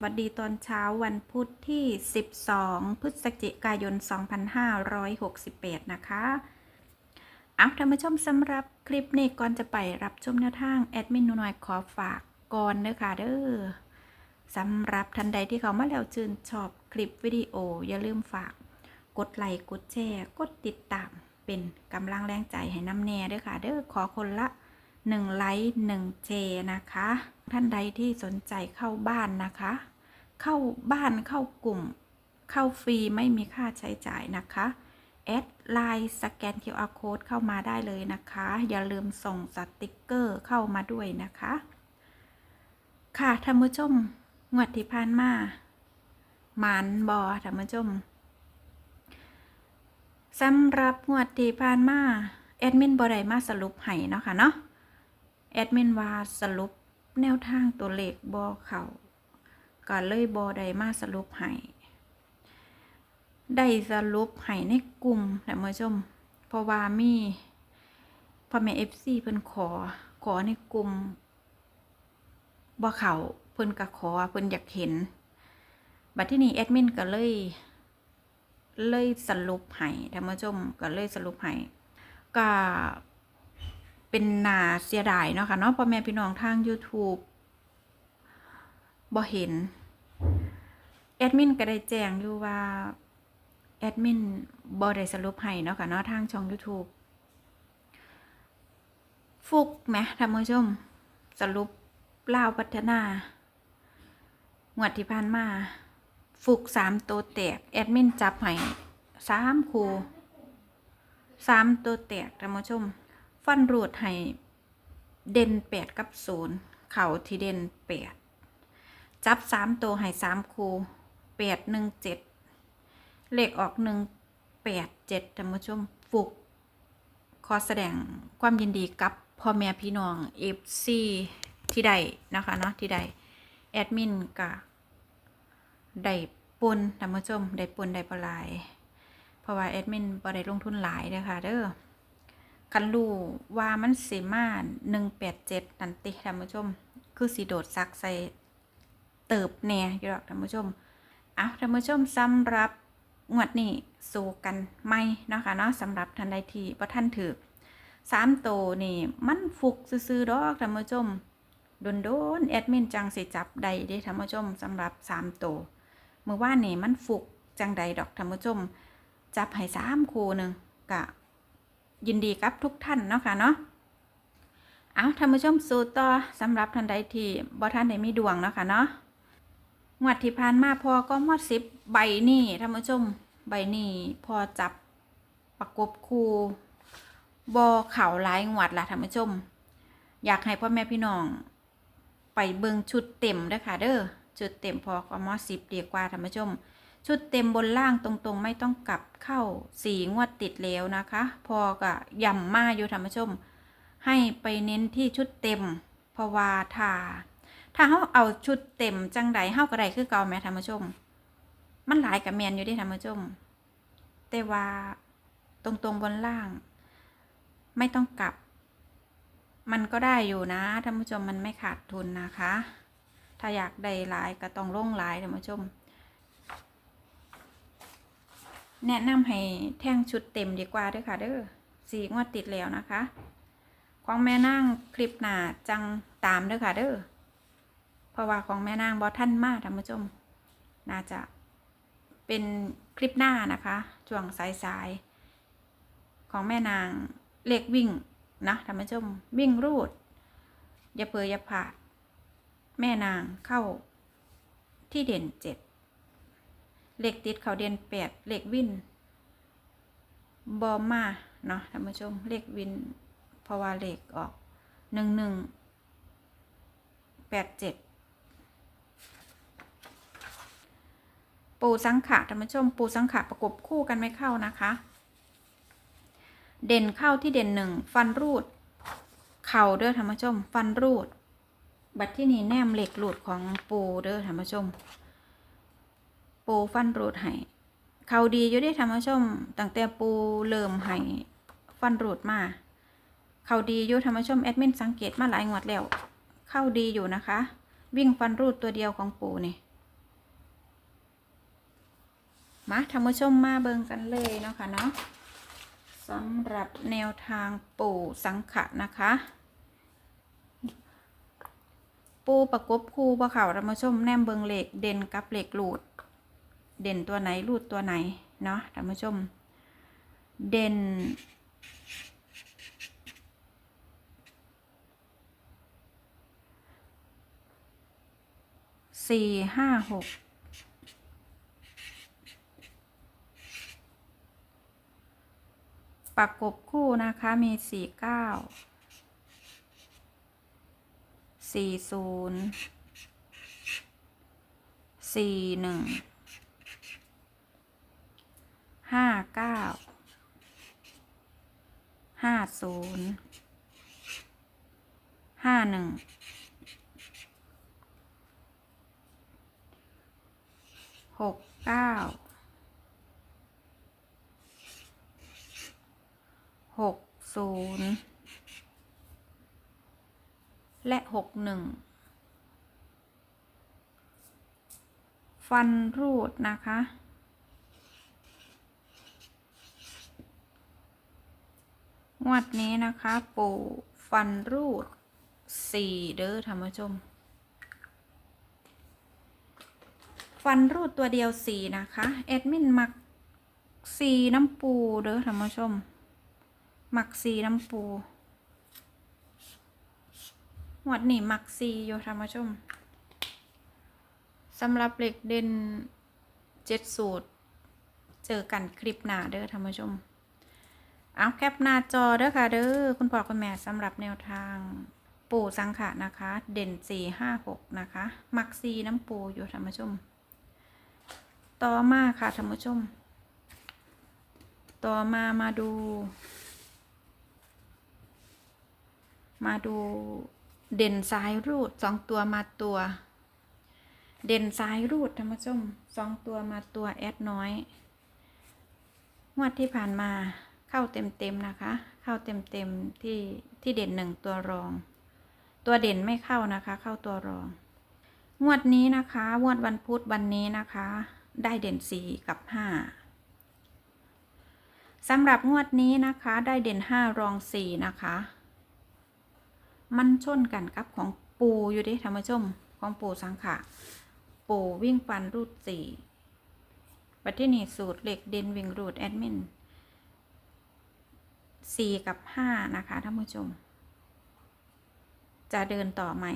สวัสดีตอนเช้าวันพุธที่ 12 พฤศจิกายน 2568 นะคะเอาท่านผู้ชมสำหรับคลิปนี้ก่อนจะไปรับชมแนวทาง แอดมินหนูน้อยขอฝากก่อนเด้อค่ะเด้อสำหรับท่านใดที่เขามาแล้วชื่นชอบคลิปวิดีโอ อย่าลืมฝาก กดไลค์กดแชร์ กดติดตามเป็นกำลังแรงใจให้น้ำแน่เด้อค่ะเด้อขอคนละ1 ไลค์1แชร์นะคะ ท่านใดที่สนใจเข้าบ้านนะคะ เข้าบ้านเข้ากลุ่ม เข้าฟรีไม่มีค่าใช้จ่ายนะคะแอดไลน์สแกน QR code เข้ามาได้เลยนะคะ อย่าลืมส่งสติกเกอร์เข้ามาด้วยนะคะ ค่ะท่านผู้ชมงวดที่ผ่านมาหมานบอท่านผู้ชมสำหรับงวดที่ผ่านมาแอดมินบอได้มาสรุปให้เนาะค่ะเนาะ แอดมินว่าสรุปแนวทางตัวเลขบอเขาก็เลยบอได้มาสรุปให้ได้สรุปให้ในกลุ่มท่านผู้ชม เพราะว่ามีพ่อแม่เอฟซีเพิ่นขอ ขอในกลุ่มบ่เขาเพิ่นก็ขอเพิ่นอยากเห็น บัดที่นี้แอดมินก็เลย เลยสรุปให้ท่านผู้ชมก็เลยสรุปให้ก็ เป็นนาเสียดายเนาะค่ะเนาะพ่อแม่พี่น้องทาง YouTube บ่เห็น แอดมินก็ได้แจ้งอยู่ว่า แอดมินบ่ได้สรุปให้เนาะค่ะเนาะทางช่อง YouTube ฟุกไหมท่านผู้ชม สรุปเล่าพัฒนางวดที่ผ่านมา ฟุกสามตัวแตก แอดมินจับให้สามคูสามตัวแตกท่านผู้ชม ฟันรูดให้เด่นแปดกับศูนย์เข่าที่เด่นแปดจับสามตัวให้สามคูแปดหนึ่งเจ็ดเลขออกหนึ่งแปดเจ็ดท่านผู้ชมฟุก ขอแสดงความยินดีกับพ่อแม่พี่น้องเอฟซีที่ใดนะคะเนาะที่ใดแอดมินก็ได้ปนท่านผู้ชมได้ปนได้ปลาย เพราะว่าแอดมินบ่ได้ลงทุนหลายเด้อค่ะเด้อ คันรู้ว่ามันสิมาหนึ่งแปดเจ็ดนันติท่านผู้ชม คือสีโดดซักใส่เติบแน่อยู่หรอกท่านผู้ชมเอาท่านผู้ชมสำหรับงวดนี้สู้กันไม่เนาะคะเนาะสำหรับท่านใดที่บ่ท่านถือสามโตวนี่มันฟุกซื่อดอกท่านผู้ชมโดนโดนแอดมินจังสิจับใดเด้ท่านผู้ชมสำหรับสามโตวเมื่อว่านนี่มันฟุกจังใดดอกท่านผู้ชม จับให้สามคู่หนึ่งกะ ยินดีกับทุกท่านเนาะค่ะเนาะเอาท่านผู้ชมสู่ต่อสำหรับท่านใดที่บ่ท่านได้มีดวงเนาะค่ะเนาะงวดที่ผ่านมาพอก็มอดสิบใบนี่ท่านผู้ชมใบนี่พอจับประกบคูบอเข่าหลายงวดละท่านผู้ชม อยากให้พ่อแม่พี่น้อง ไปเบิ่งชุดเต็มด้อค่ะเด้อชุดเต็มพอก็มอดสิบดีกว่าท่านผู้ชม ชุดเต็มบนล่างตรงๆ ไม่ต้องกลับเข้าสี่งวดติดแล้วนะคะ พอก็ย่ำมาอยู่ท่านผู้ชม ให้ไปเน้นที่ชุดเต็มเพราะว่าถ้าถ้าเขาเอาชุดเต็มจังใดเฮาก็ได้คือเก่าแม่ท่านผู้ชม มันหลายกับแมนอยู่ดิท่านผู้ชม แต่ว่าตรงๆบนล่าง ไม่ต้องกลับ มันก็ได้อยู่นะท่านผู้ชมมันไม่ขาดทุนนะคะ ถ้าอยากได้หลายก็ต้องลงหลายท่านผู้ชม แนะนำให้แท่งชุดเต็มดีกว่าด้วยค่ะ เด้อสี่งวดติดแล้วนะคะ ของแม่นางคลิปหนาจังตามด้อค่ะ เด้อเพราะว่าของแม่นางบอท่านมากท่านผู้ชม น่าจะเป็นคลิปหน้านะคะช่วงสายๆของแม่นางเลขวิ่งนะท่านผู้ชมวิ่งรูด อย่าเผยอย่าผาดแม่นางเข้าที่เด่นเจ็ด เลขติดเขาเด่นแปดเลขวินบอมาเนาะท่านผู้ชมเลขวินเพราะว่าเลขออกหนึ่งหนึ่งแปดเจ็ดปูสังขะท่านผู้ชม ปูสังขะประกบคู่กันไม่เข้านะคะ เด่นเข้าที่เด่นหนึ่งฟันรูด เข่าเด้อท่านผู้ชม ฟันรูด บัดที่นี่แนมเหล็กหลุดของปูเด้อท่านผู้ชม ปูฟันรูดให้เขาดีอยู่ได้อท่าชมตั้งแต่ปูเริ่มให้ฟันรูดมาเขาดีอยู่ธรรมชมแอดมินสังเกตมาหลายงวดแล้ว เข้าดีอยู่นะคะ วิ่งฟันรูดตัวเดียวของปูนี่มาท่านผู้ชมมาเบิงกันเลยเนาะค่ะเนาะสำหรับแนวทางปูสังขะนะคะปูประกบคู่ปะเขาท่านผู้ชมแนมเบิงเหล็กเด่นกับเหล็กหลูด เด่นตัวไหนรูดตัวไหน เนาะท่านผู้ชม เด่น สี่ห้าหกประกบคู่นะคะมีสี่เก้าสี่ศูนย์สี่หนึ่ง ห้าเก้าห้าศูนย์ห้าหนึ่งหกเก้าหกศูนย์และหกหนึ่งฟันรูดนะคะ งวดนี้นะคะปู่ฟันรูดสี่เด้อท่านผู้ชม ฟันรูดตัวเดียวสี่นะคะแอดมินมักสีน้ำปูเด้อท่านผู้ชม มักสีน้ำปูหวดนี่มักสีอยู่ท่านผู้ชมสำหรับเหล็กเด่นเจ็ดสูตร เจอกันคลิปหน้าเด้อท่านผู้ชม เอาแคปหน้าจอเด้อค่ะเด้อคุณพ่อคุณแม่สำหรับแนวทาง ปู่สังขะนะคะ เด่นสี่ห้าหกนะคะ มักซีน้ำปูอยู่ท่านผู้ชม ต่อมาค่ะท่านผู้ชม ต่อมามาดู มาดูเด่นสายรูดสองตัวมาตัว เด่นสายรูดท่านผู้ชมสองตัวมาตัวแอดน้อยงวดที่ผ่านมา เข้าเต็มๆนะคะ เข้าเต็มๆที่ที่เด่นหนึ่งตัวรอง ตัวเด่นไม่เข้านะคะ เข้าตัวรอง งวดนี้นะคะงวดวันพุธวันนี้นะคะ ได้เด่นสี่กับห้าสำหรับงวดนี้นะคะได้เด่นห้ารองสี่นะคะ มันชนกันกับของปูอยู่ดิท่านผู้ชมของปูสังขะปูวิ่งฟันรูดสี่ปัจจุบันสูตรเหล็กเด่นวิ่งรูดแอดมิน สี่กับห้านะคะท่านผู้ชม จะเดินต่อไหม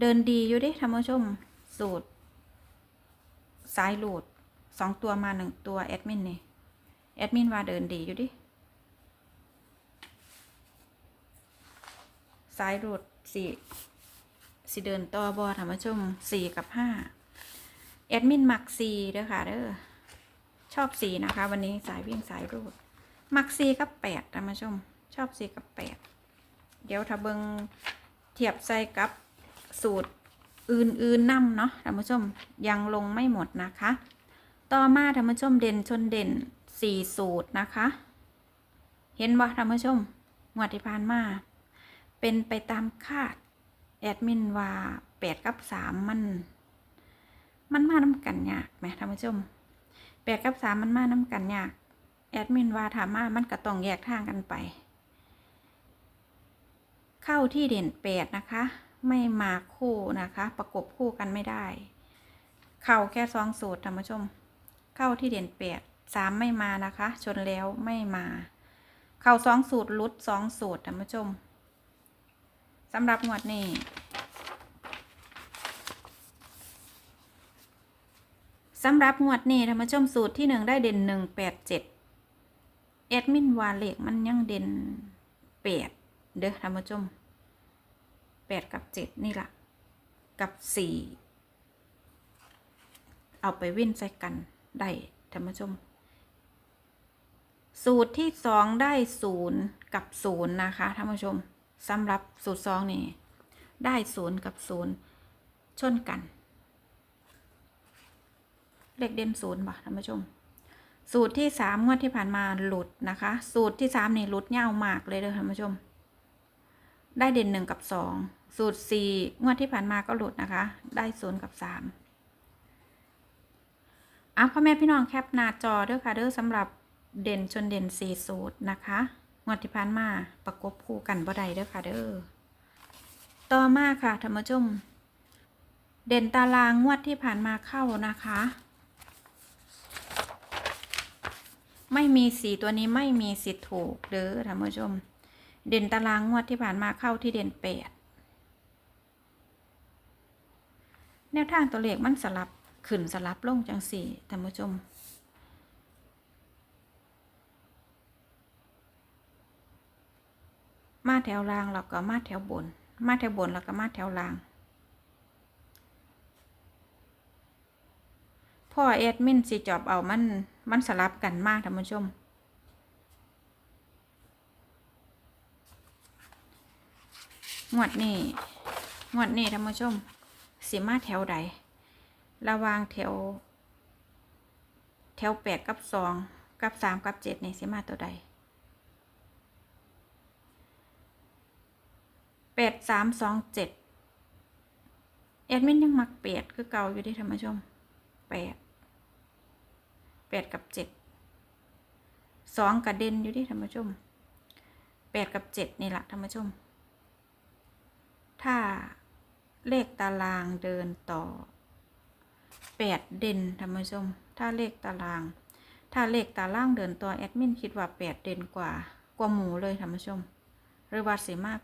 เดินดีอยู่ดิท่านผู้ชม สูตรสายหลุดสองตัวมาหนึ่งตัวแอดมินนี่แอดมินว่าเดินดีอยู่ดิสายหลุดสี่สิเดินต่อบอท่านผู้ชมสี่กับห้าแอดมินมักสี่เด้อค่ะเด้อชอบสี่นะคะ วันนี้สายวิ่งสายรูด มักสีกับแปดท่านผู้ชม ชอบสีกับแปดเดี๋ยวถ้าเบิงเทียบใส่กับสูตรอื่นๆนํเนาะท่านผู้ชมยังลงไม่หมดนะคะ ต่อมาท่านผู้ชมเด่นชนเด่นสี่สูตรนะคะ เห็นบ่ท่านผู้ชมงวดที่ผ่านมาเป็นไปตามคาดแอดมินว่าแปดกับสามมัน มันมาน้ำกันยากไหมท่านผู้ชมแปดกับสามมันมาน้ำกันยาก ดมินว่าถามามันก็ต้องแยกทางกันไป เข้าที่เด่นแปดนะคะ ไม่มาคู่นะคะ ประกบคู่กันไม่ได้ เข้าแค่สองสูตรท่านผู้ชม เข้าที่เด่นแปดสามไม่มานะคะ ชนแล้วไม่มา เข้าสองสูตรลุดสองสูตรท่านผู้ชมสำหรับงวดนี้สำหรับงวดนี้ท่านผู้ชมสูตรที่หนึ่งได้เด่นหนึ่งแปด เจ็ดแอดมินวาเลกมันยังเด่นแปดเด้อท่านผู้ชมแปดกับเจ็ดนี่ละกับสี่เอาไปวิ่นใส่กัน ได้ท่านผู้ชม สูตรที่สองได้ศูนย์กับศูนย์นะคะท่านผู้ชมสำหรับสูตรสองนี่ได้ศูนย์กับศูนย์ชนกัน เลขเด่นศูนย์บ่ท่านผู้ชม สูตรที่สามงวดที่ผ่านมาหลุดนะคะ สูตรที่สามนี่หลุดเงาวมากเลยเด้อท่านผู้ชม ได้เด่นหนึ่งกับสองสูตรสี่งวดที่ผ่านมาก็หลุดนะคะ ได้ศูนย์กับสามอะพ่อแม่พี่น้องแคปหน้าจอเด้อค่ะเด้อสำหรับเด่นชนเด่นสี่สูตรนะคะงวดที่ผ่านมาประกบคู่กันบ่ได้เด้อค่ะเด้อต่อมาค่ะธรรมชม เด่นตารางงวดที่ผ่านมาเข้านะคะ ไม่มีสีตัวนี้ไม่มีสิทธิ์ถูกเด้อท่านผู้ชม เด่นตารางงวดที่ผ่านมาเข้าที่เด่นแปดแนวทางตัวเลขมันสลับขึ้นสลับลงจังสี่ท่านผู้ชมมาแถวล่างแล้วก็มาแถวบน มาแถวบนแล้วก็มาแถวล่าง พ่อแอดมินสิจอบเอามันมันสลับกันมากท่านผู้ชม งวดนี้งวดนี้ท่านผู้ชมสีมาแถวใด ระวางแถว แถวแปดกับสองกับสามกับเจ็ดนี่สีมาตัวใดแปดสามสองเจ็ดแอดมินยังมักแปดคือเก่าอยู่ที่ท่านผู้ชมแปด แปดกับเจ็ดสองกระเด็นอยู่ที่ท่านผู้ชมแปดกับเจ็ดนี่แหละท่านผู้ชม ถ้าเลขตารางเดินต่อแปดเด่นท่านผู้ชม ถ้าเลขตาราง ถ้าเลขตารางเดินต่อแอดมินคิดว่าแปดเด่นกว่ากว่าหมูเลยท่านผู้ชมหรือว่าสีมาก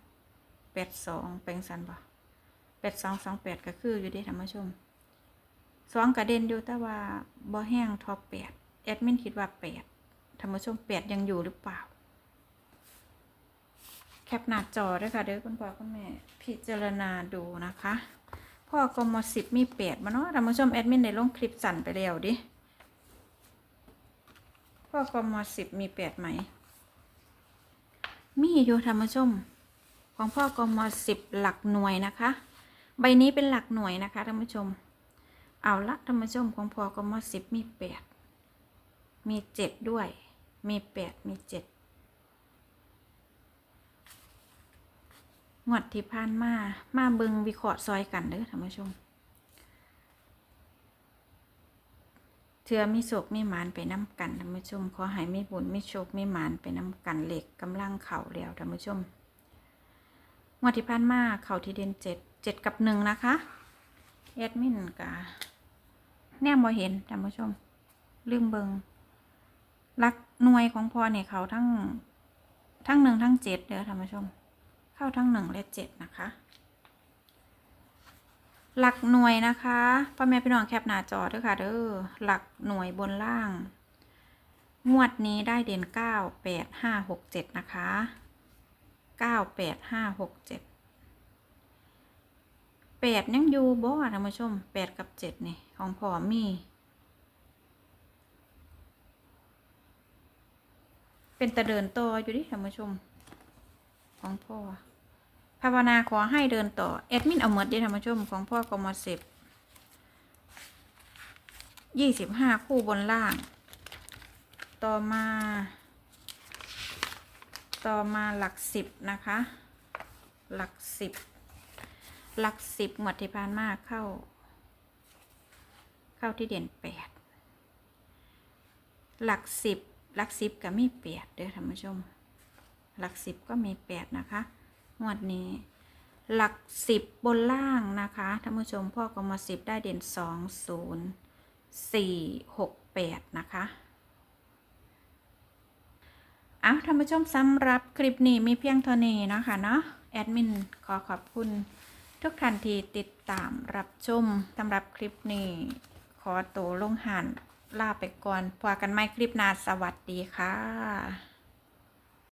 แปดสองเป็นสันบ่แปดสองสองแปดก็คืออยู่ที่ท่านผู้ชม สองกระเด็นอยู่แต่ว่าบ่แห้งทอแปดแอดมินคิดว่าแปดท่านผู้ชมแปดยังอยู่หรือเปล่า แคปหน้าจอด้วยค่ะเด้อคุณพ่อคุณแม่พิจารณาดูนะคะ พ่อกมสิบมีแปดมาเนาะท่านผู้ชมแอดมินในลงคลิปสั่นไปแล้วดิพ่อกมสิบมีแปดไหม มีอยู่ท่านผู้ชม ของพ่อกมสิบหลักหน่วยนะคะ ใบนี้เป็นหลักหน่วยนะคะท่านผู้ชม เอาละท่านผู้ชมของพอก็มสิบมีแปดมีเจ็ดด้วย มีแปดมีเจ็ดงวดที่ผ่านมา มาเบิงวิเคราะห์ซอยกันเด้อท่านผู้ชมเถื่อมีโศกมีหมานไปน้ำกันท่านผู้ชม ขอให้มีบุญมีโชคมีหมานไปน้ำกันเหล็กกำลังเข่าแล้วท่านผู้ชมงวดที่ผ่านมาเข่าที่เด่นเจ็ดเจ็ดกับหนึ่งนะคะแอดมินกะ แนมบ่เห็นท่านผู้ชม ลืมเบิงรักหน่วยของพอเนี่ยเขาทั้งทั้งหนึ่งทั้งเจ็ดเด้อท่านผู้ชม เข้าทั้งหนึ่งและเจ็ดนะคะหลักหน่วยนะคะพ่อแม่พี่น้องแคปหน้าจอด้วยค่ะเด้อหลักหน่วยบนล่าง งวดนี้ได้เด่นเก้าแปดห้าหกเจ็ดนะคะเก้าแปดห้าหกเจ็ดแปดยังอยู่บ่ท่านผู้ชมแปดกับเจ็ดนี่ ของพ่อมี เป็นตะเดินต่ออยู่ดิท่านผู้ชม ของพ่อ ภาวนาขอให้เดินต่อ แอดมินเอาหมดดีท่านผู้ชม ของพ่อกมสิบยี่สิบห้าคู่บนล่าง ต่อมา ต่อมาหลักสิบนะคะ หลักสิบหลักสิบหมดที่ผ่านมาเข้า เข้าที่เด่นแปดหลักสิบหลักสิบก็มีแปดเด้อท่านผู้ชม หลักสิบก็มีแปดนะคะงวดนี้ หลักสิบบนล่างนะคะท่านผู้ชมพ่อกมสิบได้เด่นสองศูนย์สี่หกแปดนะคะเอาท่านผู้ชมสำหรับคลิปนี้มีเพียงเท่านี้นะคะเนาะแอดมินขอขอบคุณทุกท่านที่ติดตามรับชมสำหรับคลิปนี้ อตัวลงหันลาไปก่อนพวกันไม่คลิปหน้าสวัสดีค่ะ